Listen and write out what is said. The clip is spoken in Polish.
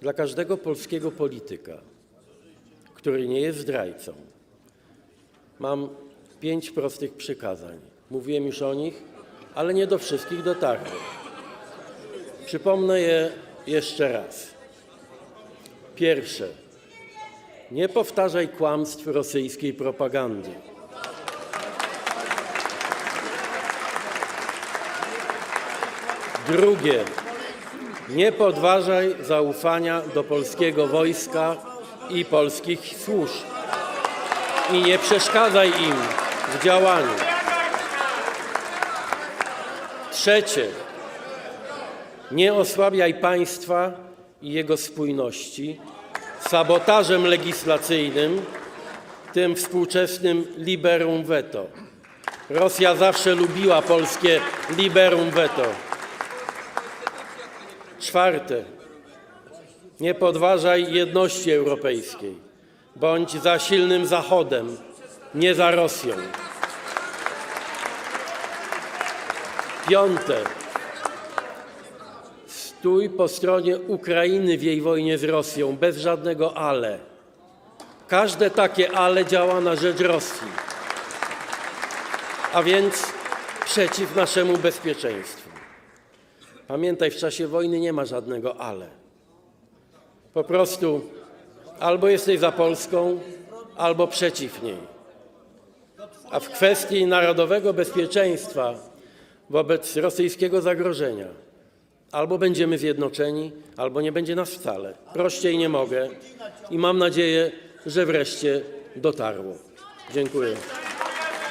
Dla każdego polskiego polityka, który nie jest zdrajcą, mam pięć prostych przykazań. Mówiłem już o nich, ale nie do wszystkich dotarły. Przypomnę je jeszcze raz. Pierwsze. Nie powtarzaj kłamstw rosyjskiej propagandy. Drugie. Nie podważaj zaufania do polskiego wojska i polskich służb. I nie przeszkadzaj im w działaniu. Trzecie. Nie osłabiaj państwa i jego spójności sabotażem legislacyjnym, tym współczesnym liberum veto. Rosja zawsze lubiła polskie liberum veto. Czwarte. Nie podważaj jedności europejskiej. Bądź za silnym Zachodem, nie za Rosją. Piąte. Stój po stronie Ukrainy w jej wojnie z Rosją, bez żadnego ale. Każde takie ale działa na rzecz Rosji, a więc przeciw naszemu bezpieczeństwu. Pamiętaj, w czasie wojny nie ma żadnego ale. Po prostu albo jesteś za Polską, albo przeciw niej. A w kwestii narodowego bezpieczeństwa wobec rosyjskiego zagrożenia albo będziemy zjednoczeni, albo nie będzie nas wcale. Prościej nie mogę i mam nadzieję, że wreszcie dotarło. Dziękuję.